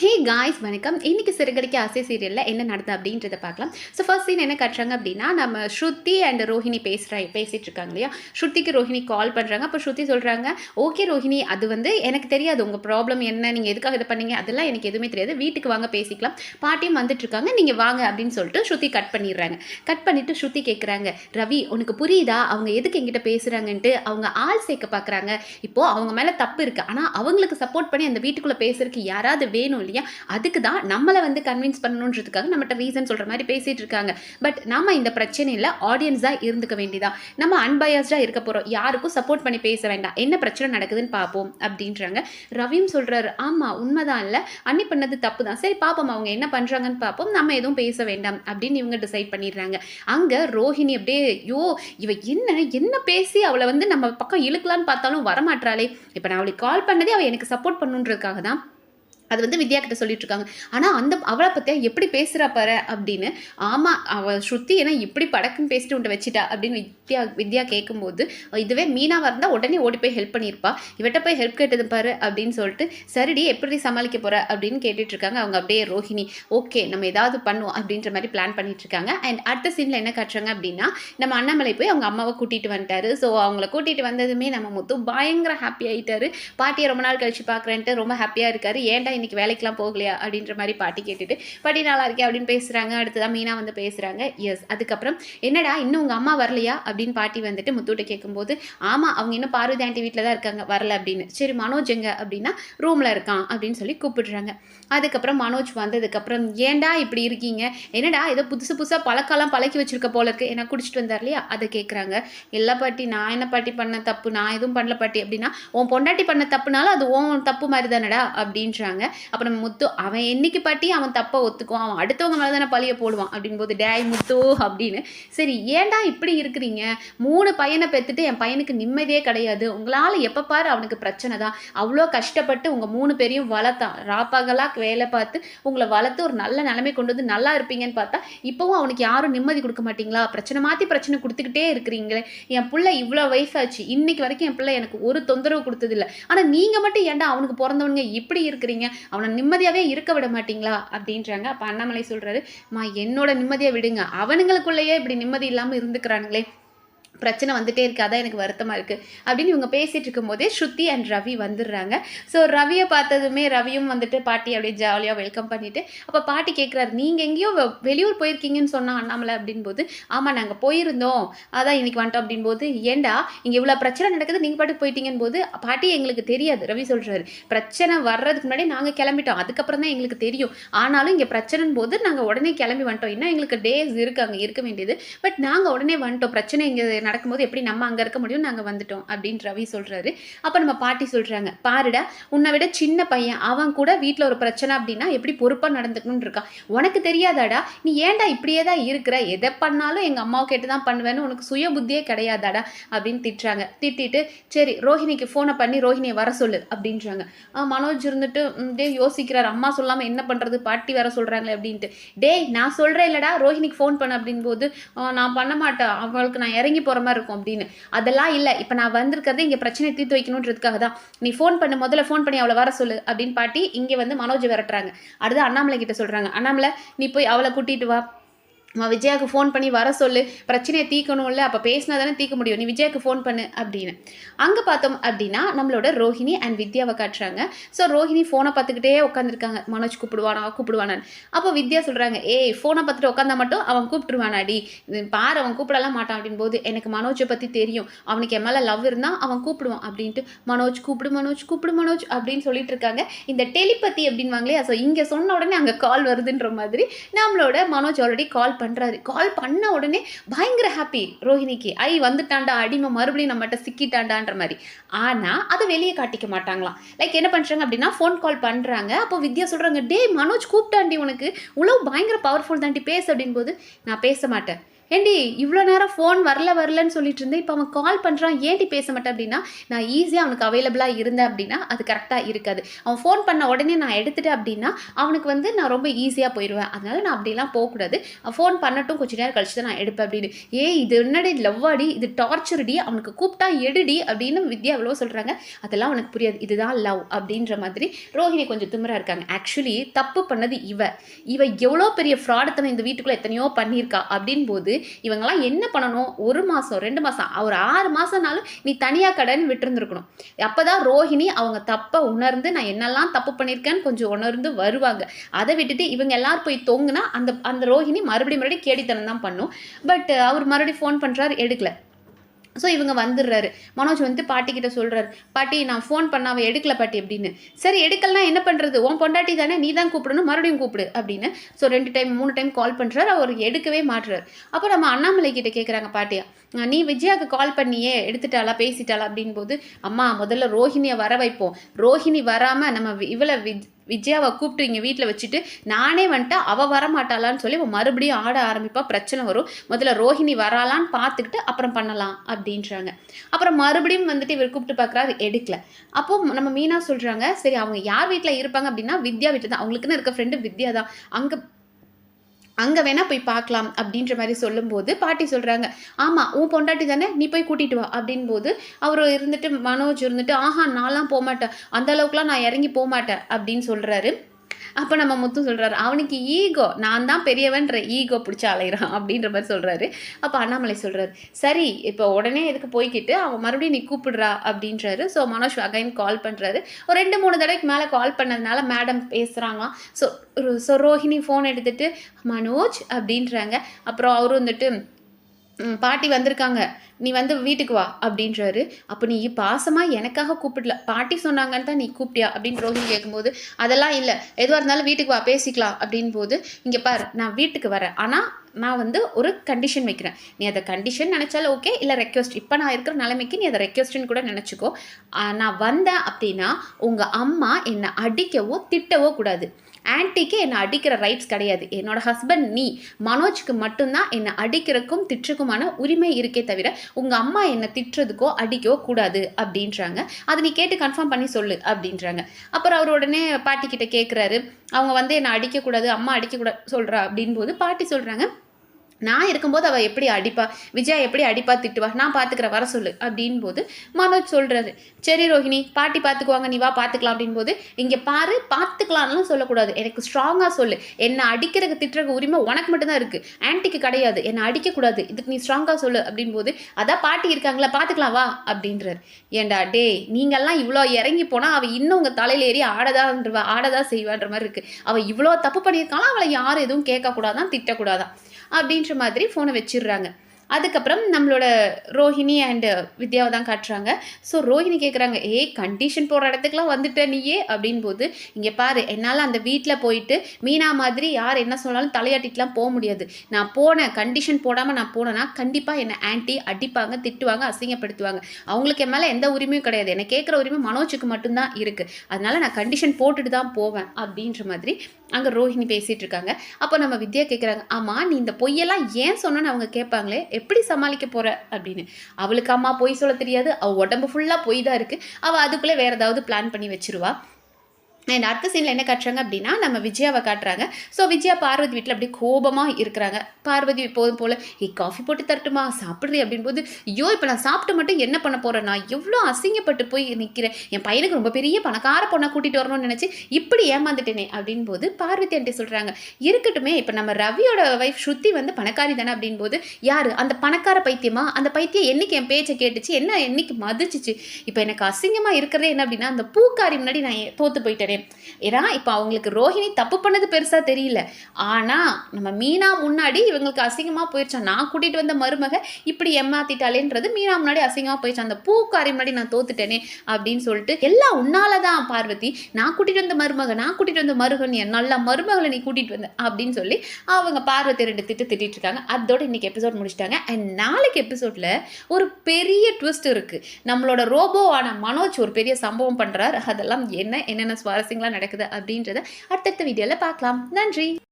Hey guys வணக்கம். இன்றைக்கி சிறுகடிக்க ஆசை சீரியலில் என்ன நடந்தது அப்படின்றத பார்க்கலாம். ஸோ ஃபர்ஸ்ட் சீன் என்ன கட்டுறாங்க அப்படின்னா நம்ம ஸ்ருதி அண்ட் ரோஹிணி பேசுகிற பேசிகிட்டு இருக்காங்க இல்லையா? ஸ்ருதிக்கு ரோஹிணி கால் பண்ணுறாங்க அப்போ ஸ்ருதி சொல்கிறாங்க ஓகே ரோஹிணி அது வந்து எனக்கு தெரியாது. உங்கள் ப்ராப்ளம் என்ன? நீங்கள் எதுக்காக இதை பண்ணீங்க? அதெல்லாம் எனக்கு எதுவுமே தெரியாது. வீட்டுக்கு வாங்க பேசிக்கலாம். பாட்டியும் வந்துட்டு இருக்காங்க நீங்கள் வாங்க அப்படின்னு சொல்லிட்டு ஸ்ருதி கட் பண்ணிடுறாங்க. கட் பண்ணிவிட்டு ஸ்ருதி கேட்குறாங்க ரவி உனக்கு புரியுதா? அவங்க எதுக்கு என்கிட்ட பேசுகிறாங்கன்ட்டு அவங்க ஆள் சேர்க்க பார்க்குறாங்க இப்போது அவங்க மேலே தப்பு இருக்குது ஆனால் அவங்களுக்கு சப்போர்ட் பண்ணி அந்த வீட்டுக்குள்ளே பேசுறதுக்கு யாராவது வேணும் இல்லையா? அதுக்கு தான் நம்மளை வந்து கன்வின்ஸ் பண்ணணுன்றதுக்காக நம்மகிட்ட ரீசன் சொல்கிற மாதிரி பேசிகிட்டு இருக்காங்க. பட் நம்ம இந்த பிரச்சனையில் ஆடியன்ஸாக இருந்துக்க வேண்டியதா நம்ம அன்பயஸ்டாக இருக்க போகிறோம் யாருக்கும் சப்போர்ட் பண்ணி பேச வேண்டாம். என்ன பிரச்சனை நடக்குதுன்னு பார்ப்போம் அப்படின்றாங்க. ரவியும் சொல்கிறாரு ஆமாம் உண்மைதான் இல்லை. அன்னி பண்ணது தப்பு தான் சரி பார்ப்போம். அவங்க என்ன பண்ணுறாங்கன்னு பார்ப்போம். நம்ம எதுவும் பேச வேண்டாம். அப்படின்னு இவங்க டிசைட் பண்ணிடுறாங்க. அங்கே ரோஹிணி அப்படியே யோ இவ என்ன? என்ன பேசி அவளை வந்து நம்ம பக்கம் இழுக்கலான்னு பார்த்தாலும் வரமாட்டாளே இப்போ நான் அவளுக்கு கால் பண்ணதே அவள் எனக்கு சப்போர்ட் பண்ணுன்றதுக்காக தான் அது வந்து வித்யா கிட்ட சொல்லிட்டு இருக்காங்க. ஆனால் அந்த அவளை பற்றியா எப்படி பேசுகிறா பாரு அப்படின்னு ஆமாம் அவள் ஸ்ருதி ஏன்னா இப்படி படக்குன்னு பேசிட்டு உன்ட்ட வச்சிட்டா அப்படின்னு வித்யா வித்யா கேட்கும்போது இதுவே மீனாவாக இருந்தால் உடனே ஓடி போய் ஹெல்ப் பண்ணியிருப்பா இவட்ட போய் ஹெல்ப் கேட்டது பாரு அப்படின்னு சொல்லிட்டு சரிடி எப்படி சமாளிக்க போகிற அப்படின்னு கேட்டுட்டு இருக்காங்க. அவங்க அப்படியே ரோஹிணி ஓகே நம்ம ஏதாவது பண்ணுவோம் அப்படின்ற மாதிரி பிளான் பண்ணிட்டு இருக்காங்க. அண்ட் அடுத்த சீனில் என்ன காட்டுறாங்க அப்படின்னா நம்ம அண்ணாமலை போய் அவங்க அம்மாவை கூட்டிகிட்டு வந்துட்டாரு. ஸோ அவங்கள கூட்டிகிட்டு வந்ததுமே நம்ம முத்து பயங்கர ஹாப்பி ஆகிட்டாரு பாட்டியை ரொம்ப நாள் கழிச்சு பார்க்குறேன்ட்டு ரொம்ப ஹாப்பியாக இருக்காரு. ஏன்டா இன்றைக்கி வேலைக்கெலாம் போகலையா அப்படின்ற மாதிரி பாட்டி கேட்டுட்டு பாட்டி நல்லா இருக்கே அப்படின்னு பேசுகிறாங்க அடுத்ததான் மீனா வந்து பேசுகிறாங்க எஸ் அதுக்கப்புறம் என்னடா இன்னும் உங்கள் அம்மா வரலையா? அப்படின்னு பாட்டி வந்துட்டு முத்துட்ட கேட்கும்போது ஆமாம் அவங்க இன்னும் பார்வதி ஆண்டி வீட்டில் தான் இருக்காங்க வரல அப்படின்னு. சரி மனோஜ் எங்க? அப்படின்னா ரூமில் இருக்கான் அப்படின்னு சொல்லி கூப்பிடுறாங்க. அதுக்கப்புறம் மனோஜ் வந்ததுக்கப்புறம் ஏன்டா இப்படி இருக்கீங்க? என்னடா ஏதோ புதுசு புதுசாக பழக்கெல்லாம் பழக்கி வச்சிருக்க போல இருக்கு. என்ன குடிச்சிட்டு வந்தார் இல்லையா? அதை கேட்குறாங்க எல்லா பாட்டி நான் என்ன பாட்டி பண்ண தப்பு? நான் எதுவும் பண்ணல பாட்டி. அப்படின்னா உன் பொண்டாட்டி பண்ண தப்புனாலும் அது ஓன் தப்பு மாதிரி தானடா? அப்படின்றாங்க. அப்புறம் முத்து அவன் என்னைக்கு பாட்டி அவன் தப்பை ஒத்துக்குவான். அவன் அடுத்தவங்க மேலே தானே பழிய போடுவான் அப்படிங்கும்போது டேய் முத்து அப்படின்னு. சரி ஏன்டா இப்படி இருக்கிறீங்க? மூணு பையனை பெற்றுட்டு என் பையனுக்கு நிம்மதியே கிடையாது. உங்களால் எப்போ பாரு அவனுக்கு பிரச்சனை தான். அவ்வளோ கஷ்டப்பட்டு உங்கள் மூணு பேரையும் வளர்த்தான். ராப்பகலாக வேலை பார்த்து உங்களை வளர்த்து ஒரு நல்ல நிலைமை கொண்டு வந்து நல்லா இருப்பீங்கன்னு பார்த்தா இப்போவும் அவனுக்கு யாரும் நிம்மதி கொடுக்க மாட்டீங்களா? பிரச்சனை மாற்றி பிரச்சனை கொடுத்துக்கிட்டே இருக்கிறீங்களே. என் பிள்ளை இவ்வளோ வயசாச்சு. இன்னைக்கு வரைக்கும் என் பிள்ளை எனக்கு ஒரு தொந்தரவு கொடுத்ததில்ல. ஆனால் நீங்கள் மட்டும் ஏன்டா அவனுக்கு பிறந்தவனுங்க இப்படி இருக்கிறீங்க? அவனை நிம்மதியாகவே இருக்க விட மாட்டீங்களா அப்படின்றாங்க. அப்போ அண்ணாமலை சொல்கிறாரு மா என்னோட நிம்மதியை விடுங்க. அவனுங்களுக்குள்ளேயே இப்படி நிம்மதி இல்லாமல் இருந்துக்கிறானுங்களே பிரச்சனை வந்துட்டே இருக்குது அதான் எனக்கு வருத்தமாக இருக்குது அப்படின்னு இவங்க பேசிகிட்டு இருக்கும்போதே ஸ்ருதி அண்ட் ரவி வந்துடுறாங்க. ஸோ ரவியை பார்த்ததுமே ரவியும் வந்துட்டு பாட்டி அப்படியே ஜாலியாக வெல்கம் பண்ணிவிட்டு அப்போ பாட்டி கேட்குறாரு நீங்கள் எங்கேயோ வெளியூர் போயிருக்கீங்கன்னு சொன்னால் அண்ணாமலை அப்படின்போது ஆமாம் நாங்கள் போயிருந்தோம். அதான் இன்றைக்கி வந்துட்டோம் அப்படின்போது ஏண்டா இங்கே இவ்வளோ பிரச்சனை நடக்குது நீங்கள் பாட்டுக்கு போயிட்டீங்கன்னு போது பாட்டி எங்களுக்கு தெரியாது ரவி சொல்கிறாரு பிரச்சனை வர்றதுக்கு முன்னாடி நாங்கள் கிளம்பிட்டோம் அதுக்கப்புறம் தான் எங்களுக்கு தெரியும். ஆனாலும் இங்கே பிரச்சனைன்னு போது நாங்கள் உடனே கிளம்பி வந்துட்டோம். இன்னும் எங்களுக்கு டேஸ் இருக்குது அங்கே இருக்க வேண்டியது. பட் நாங்கள் உடனே வந்துட்டோம். பிரச்சனை இங்கே நடக்கும்போது எப்படி நம்ம அங்கே இருக்க முடியும் நாங்கள் வந்துட்டோம் அப்படின்னு ரவி சொல்கிறாரு அப்போ நம்ம பாட்டி சொல்கிறாங்க பாருடா உன்னை விட சின்ன பையன் அவன் கூட வீட்டில் ஒரு பிரச்சனை அப்படின்னா எப்படி பொறுப்பாக நடந்துக்கணும்னு இருக்கான் உனக்கு தெரியாதாடா நீ ஏன்டா இப்படியே தான் இருக்கிற? எதை பண்ணாலும் எங்கள் அம்மாவை கேட்டு தான் பண்ணுவேன்னு உனக்கு சுய புத்தியே கிடையாதாடா? அப்படின்னு திட்டுறாங்க. திட்டிட்டு சரி ரோஹிணிக்கு ஃபோனை பண்ணி ரோஹிணியை வர சொல்லு அப்படின்றாங்க. மனோஜ் இருந்துட்டு டே டேய் யோசிக்கிறார். அம்மா சொல்லாமல் என்ன பண்ணுறது பாட்டி வர சொல்கிறாங்களே அப்படின்ட்டு. டேய் நான் சொல்கிறேன் இல்லடா ரோஹிணிக்கு ஃபோன் பண்ண அப்படின் போது நான் பண்ண மாட்டேன். அவளுக்கு நான் இறங்கி போகிற மாதிரி இருக்கும் அப்படின்னு. அதெல்லாம் இல்லை. இப்போ நான் வந்திருக்கிறது இங்கே பிரச்சனை தீர்த்து வைக்கணுன்றதுக்காக தான். நீ ஃபோன் பண்ணு முதல்ல ஃபோன் பண்ணி அவளை வர சொல்லு அப்படின்னு பாட்டி இங்கே வந்து மனோஜ் விரட்டுறாங்க. அடுத்து அண்ணாமலை கிட்ட சொல்கிறாங்க அண்ணாமலை நீ போய் அவளை கூட்டிகிட்டு வா. விஜயாவுக்கு ஃபோன் பண்ணி வர சொல்லு. பிரச்சனையை தீர்க்கணும்ல அப்போ பேசினா தானே தீர்க்க முடியும். நீ விஜயாவுக்கு ஃபோன் பண்ணு அப்படின்னு. அங்கே பார்த்தோம் அப்படின்னா நம்மளோட ரோஹிணி அண்ட் வித்யாவை காட்டுறாங்க. ஸோ ரோஹிணி ஃபோனை பார்த்துக்கிட்டே உட்காந்துருக்காங்க மனோஜ் கூப்பிடுவானா கூப்பிடுவானான்னு. அப்போ வித்யா சொல்கிறாங்க ஏய் ஃபோனை பார்த்துட்டு உட்காந்தா மட்டும் அவன் கூப்பிட்டுருவானாடி. இது பாரு அவன் கூப்பிடலாம் மாட்டான். அப்படின் போது எனக்கு மனோஜை பற்றி தெரியும். அவனுக்கு என் மேலே லவ் இருந்தால் அவன் கூப்பிடுவான் அப்படின்ட்டு மனோஜ் கூப்பிடு மனோஜ் கூப்பிடு மனோஜ் அப்படின்னு சொல்லிட்டு இருக்காங்க. இந்த டெலிபதி அப்படின்வாங்களே ஸோ இங்கே சொன்ன உடனே அங்கே கால் வருதுன்ற மாதிரி நம்மளோட மனோஜ் ஆல்ரெடி கால் பண்ணுறாரு கால் பண்ண உடனே பயங்கர ஹாப்பி ரோஹிணிக்கு. ஐ வந்துட்டாண்டா அடிமை. மறுபடியும் நம்மகிட்ட சிக்கிட்டாண்டான்ற மாதிரி. ஆனால் அதை வெளியே காட்டிக்க மாட்டாங்களாம். லைக் என்ன பண்ணுறாங்க அப்படின்னா ஃபோன் கால் பண்ணுறாங்க அப்போ வித்யா சொல்கிறாங்க டே மனோஜ் கூப்பிட்டாண்டி உனக்கு. உளவு பயங்கர பவர்ஃபுல் தாண்டி பேசு அப்படின் போது நான் பேச மாட்டேன். ஏண்டி இவ்வளோ நேரம் ஃபோன் வரல வரலன்னு சொல்லிட்டு இருந்தேன். இப்போ அவன் கால் பண்ணுறான் ஏன்டி பேச மாட்டேன் அப்படின்னா நான் ஈஸியாக அவனுக்கு அவைலபிளாக இருந்தேன் அப்படின்னா அது கரெக்டாக இருக்காது. அவன் ஃபோன் பண்ண உடனே நான் எடுத்துட்டேன் அப்படின்னா அவனுக்கு வந்து நான் ரொம்ப ஈஸியாக போயிடுவேன். அதனால நான் அப்படிலாம் போகக்கூடாது. அவன் ஃபோன் பண்ணட்டும் கொஞ்ச நேரம் கழிச்சு தான் நான் எடுப்பேன் அப்படின்னு. ஏ இது என்னடி லவ்வாடி இது டார்ச்சர்டி அவனுக்கு கூப்பிட்டா எடுடி? அப்படின்னு வித்யா எவ்வளோ சொல்கிறாங்க அதெல்லாம் அவனுக்கு புரியாது. இதுதான் லவ் அப்படின்ற மாதிரி ரோஹிணி கொஞ்சம் திமிரா இருக்காங்க. ஆக்சுவலி தப்பு பண்ணது இவ. இவ எவ்வளோ பெரிய ஃப்ராடத்தனை இந்த வீட்டுக்குள்ளே எத்தனையோ பண்ணியிருக்கா அப்படின் போது இவங்கெல்லாம் என்ன பண்ணணும்? ஒரு மாதம் ரெண்டு மாதம் ஒரு ஆறு மாதம்னாலும் நீ தனியாக கடன் விட்டுருந்துருக்கணும். அப்போ தான் ரோஹிணி அவங்க தப்பை உணர்ந்து நான் என்னெல்லாம் தப்பு பண்ணியிருக்கேன்னு கொஞ்சம் உணர்ந்து வருவாங்க. அதை விட்டுட்டு இவங்க எல்லாரும் போய் தொங்குனா அந்த அந்த ரோஹிணி மறுபடியும் மறுபடியும் கேடித்தனம் தான் பண்ணும். பட் அவர் மறுபடியும் ஃபோன் பண்ணுறாரு எடுக்கலை. ஸோ இவங்க வந்துடுறாரு. மனோஜ் வந்து பாட்டிக்கிட்ட சொல்கிறாரு பாட்டி நான் ஃபோன் பண்ண அவன் எடுக்கல பாட்டி அப்படின்னு. சரி எடுக்கலாம் என்ன பண்ணுறது உன் பொண்டாட்டி தானே நீ தான் கூப்பிடணும் மறுபடியும் கூப்பிடு அப்படின்னு. ஸோ ரெண்டு டைம் மூணு டைம் கால் பண்ணுறாரு அவர் எடுக்கவே மாட்டுறாரு அப்போ நம்ம அண்ணாமலை கிட்ட கேட்குறாங்க பாட்டியா நீ விஜயாவுக்கு கால் பண்ணியே எடுத்துட்டாளா பேசிட்டாளா? அப்படின் போது அம்மா முதல்ல ரோஹிணியை வர வைப்போம். ரோஹிணி வராமல் நம்ம வி- விஜ் விஜயாவை கூப்பிட்டு இங்கே வீட்டில் வச்சுட்டு நானே வந்துட்டு அவள் வரமாட்டாளான்னு சொல்லி அவள் மறுபடியும் ஆட ஆரம்பிப்பா. பிரச்சனை வரும். முதல்ல ரோஹிணி வராளான்னு பார்த்துக்கிட்டு அப்புறம் பண்ணலாம் அப்படின்றாங்க. அப்புறம் மறுபடியும் வந்துட்டு இவர் கூப்பிட்டு பார்க்குறாரு எடுக்கல. அப்போ நம்ம மீனா சொல்கிறாங்க சரி அவங்க யார் வீட்டில் இருப்பாங்க அப்படின்னா வித்யா வீட்டில் தான். அவங்களுக்குன்னு இருக்க ஃப்ரெண்டு வித்யா தான் அங்கே அங்கே வேணால் போய் பார்க்கலாம் அப்படின்ற மாதிரி சொல்லும்போது பாட்டி சொல்கிறாங்க ஆமாம் உன் பொண்டாட்டி தானே நீ போய் கூட்டிட்டு வா அப்படின் போது அவர் இருந்துட்டு மனோஜ் இருந்துட்டு ஆஹா நான்லாம் போக மாட்டேன் அந்த அளவுக்குலாம் நான் இறங்கி போக மாட்டேன் அப்படின்னு சொல்கிறாரு அப்போ நம்ம முத்து சொல்கிறாரு அவனுக்கு ஈகோ நான் தான் பெரியவன்ற ஈகோ பிடிச்சி அலைகிறான் அப்படின்ற மாதிரி சொல்கிறாரு அப்போ அண்ணாமலை சொல்கிறாரு சரி இப்போ உடனே எதுக்கு போய்க்கிட்டு அவன் மறுபடியும் நீ கூப்பிடுறா அப்படின்றாரு. ஸோ மனோஜ் அகைன் கால் பண்ணுறாரு ஒரு ரெண்டு மூணு தடவைக்கு மேலே கால் பண்ணதுனால மேடம் பேசுகிறாங்களாம் ஸோ ஸோ ரோஹிணி ஃபோன் எடுத்துகிட்டு மனோஜ் அப்படின்றாங்க. அப்புறம் அவரும் வந்துட்டு பாட்டி வந்திருக்காங்க. நீ வந்து வீட்டுக்கு வா அப்படின்றாரு. அப்போ நீ பாசமாக எனக்காக கூப்பிடல. பாட்டி சொன்னாங்கன்னு தான் நீ கூப்பிட்டியா அப்படின்னு ரோஹிணி கேட்கும்போது அதெல்லாம் இல்லை. எதுவாக இருந்தாலும் வீட்டுக்கு வா பேசிக்கலாம். அப்படின் போது இங்கே பாரு நான் வீட்டுக்கு வரேன். ஆனால் நான் வந்து ஒரு கண்டிஷன் வைக்கிறேன். நீ அதை கண்டிஷன் நினச்சாலும் ஓகே இல்லை ரெக்வஸ்ட் இப்போ நான் இருக்கிற நிலைமைக்கு நீ அதை ரெக்வஸ்ட்னு கூட நினச்சிக்கோ. நான் வந்தேன் அப்படின்னா உங்கள் அம்மா என்னை அடிக்கவோ திட்டவோ கூடாது. ஆன்ட்டிக்கு என்னை அடிக்கிற ரைட்ஸ் கிடையாது. என்னோட ஹஸ்பண்ட் நீ மனோஜ்க்கு மட்டும்தான் என்னை அடிக்கிறதுக்கும் திட்டுறதுக்குமான உரிமை இருக்கே தவிர உங்கள் அம்மா என்னை திட்டுறதுக்கோ அடிக்கவோ கூடாது அப்படின்றாங்க. அதை நீ கேட்டு கன்ஃபார்ம் பண்ணி சொல்லு அப்படின்றாங்க. அப்புறம் அவர் உடனே பாட்டி கிட்ட கேட்குறாரு அவங்க வந்து என்னை அடிக்கக்கூடாது அம்மா அடிக்கக்கூடாது சொல்கிறா அப்படின் போது பாட்டி சொல்கிறாங்க நான் இருக்கும்போது அவள் எப்படி அடிப்பா? விஜயா எப்படி அடிப்பா? திட்டுவா நான் பார்த்துக்கிற வர சொல்லு. அப்படின் போது மனோஜ் சொல்கிறாரு சரி ரோஹிணி பாட்டி பார்த்துக்குவாங்க நீ வா பார்த்துக்கலாம் அப்படின் போது இங்கே பாரு பார்த்துக்கலாம்னு சொல்லக்கூடாது. எனக்கு ஸ்ட்ராங்காக சொல்லு. என்னை அடிக்கிறதுக்கு திட்டுறக்கு உரிமை உனக்கு மட்டும்தான் இருக்குது ஆன்ட்டிக்கு கிடையாது. என்னை அடிக்கக்கூடாது. இதுக்கு நீ ஸ்ட்ராங்காக சொல்லு அப்படின் போது அதான் பாட்டி இருக்காங்களா பார்த்துக்கலாம் வா அப்படின்றாரு. ஏண்டா டேய் நீங்கள்லாம் இவ்வளோ இறங்கி போனால் அவள் இன்னும் உங்கள் தலையில் ஏறி ஆடதான்றவா ஆடதா செய்வான்ற மாதிரி இருக்குது அவள் இவ்வளோ தப்பு பண்ணியிருக்காலும் அவளை யாரும் எதுவும் கேட்கக்கூடாதான் திட்டக்கூடாதான். அப்படின்ற மாதிரி ஃபோனை வச்சிடுறாங்க. அதுக்கப்புறம் நம்மளோட ரோஹிணி அண்டு வித்யாவை தான் காட்டுறாங்க. ஸோ ரோஹிணி கேட்குறாங்க ஏ கண்டிஷன் போடுற இடத்துக்குலாம் வந்துட்ட நீயே? அப்படின் போது இங்கே பாரு என்னால் அந்த வீட்டில் போயிட்டு மீனா மாதிரி யார் என்ன சொன்னாலும் தலையாட்டிட்டுலாம் போக முடியாது. நான் போனேன் கண்டிஷன் போடாமல் நான் போனேன்னா கண்டிப்பாக என்னை ஆன்ட்டி அடிப்பாங்க திட்டுவாங்க அசிங்கப்படுத்துவாங்க. அவங்களுக்கு என் மேலே எந்த உரிமையும் கிடையாது. என்னை கேட்குற உரிமை மனோஜுக்கு மட்டும்தான் இருக்குது அதனால் நான் கண்டிஷன் போட்டுட்டு தான் போவேன் அப்படின்ற மாதிரி அங்கே ரோஹிணி பேசிகிட்டு இருக்காங்க. அப்போ நம்ம வித்யா கேட்குறாங்க ஆமாம் நீ இந்த பொய்யெல்லாம் ஏன் சொன்னோன்னு அவங்க கேட்பாங்களே? எப்படி சமாளிக்க போகிற அப்படின்னு. அவளுக்கு அம்மா பொய் சொல்ல தெரியாது. அவள் உடம்பு ஃபுல்லாக பொய் தான் இருக்குது அவள் அதுக்குள்ளே வேறு ஏதாவது பிளான் பண்ணி வச்சிருவா. அண்ட் அடுத்த சீனில் என்ன காட்டுறாங்க அப்படின்னா நம்ம விஜயாவை காட்டுறாங்க. ஸோ விஜயா பார்வதி வீட்டில் அப்படியே கோபமாக இருக்கிறாங்க. பார்வதி எப்போதும் போல் ஏ காஃபி போட்டு தரட்டுமா? சாப்பிட்றது அப்படின்போது ஐயோ இப்போ நான் சாப்பிட்டு மட்டும் என்ன பண்ண போகிறேன் நான் எவ்வளோ அசிங்கப்பட்டு போய் நிற்கிறேன் என் பையனுக்கு ரொம்ப பெரிய பணக்கார பொண்ணை கூட்டிகிட்டு வரணும்னு நினச்சி இப்படி ஏமாந்துட்டேனே? அப்படின் போது பார்வதி ஆண்டி சொல்கிறாங்க இருக்கட்டுமே இப்போ நம்ம ரவியோட ஒய்ஃப் ஸ்ருதி வந்து பணக்காரி தானே? அப்படின்போது யார்? அந்த பணக்கார பைத்தியமா? அந்த பைத்தியம் என்னைக்கு என் பேச்சை கேட்டுச்சு? என்ன என்னைக்கு மதிச்சிச்சு? இப்போ எனக்கு அசிங்கமாக இருக்கிறதே என்ன அப்படின்னா அந்த பூக்காரி முன்னாடி நான் தோற்று போயிட்டேனே ஏன்னா இப்போ அவங்களுக்கு ரோஹிணி தப்பு பண்ணது பெருசாக தெரியல. ஆனால் நம்ம மீனா முன்னாடி இவங்களுக்கு அசிங்கமாக போயிடுச்சா நான் கூட்டிகிட்டு வந்த மருமக இப்படி ஏமாத்திட்டாலேன்றது மீனா முன்னாடி அசிங்கமாக போயிடுச்சு அந்த பூக்காரி முன்னாடி நான் தோத்துட்டேனே அப்படின்னு சொல்லிட்டு எல்லாம் உன்னால தான் பார்வதி. நான் கூட்டிகிட்டு வந்த மருமக நான் கூட்டிகிட்டு வந்த மருகன் என் நல்ல மருமகளை நீ கூட்டிகிட்டு வந்த அப்படின்னு சொல்லி அவங்க பார்வதி ரெண்டு திட்டு திட்டிட்டு இருக்காங்க. அதோட இன்னைக்கு எபிசோட் முடிச்சிட்டாங்க. அண்ட் நாளைக்கு எபிசோடில் ஒரு பெரிய ட்விஸ்ட் இருக்குது நம்மளோட ரோபோவான மனோஜ் ஒரு பெரிய சம்பவம் பண்ணுறார் அதெல்லாம் என்ன என்னென்ன சுவாரஸ்யங்களாக நடக்குது அப்படின்றத அடுத்தடுத்த வீடியோவில் பார்க்கலாம். நன்றி.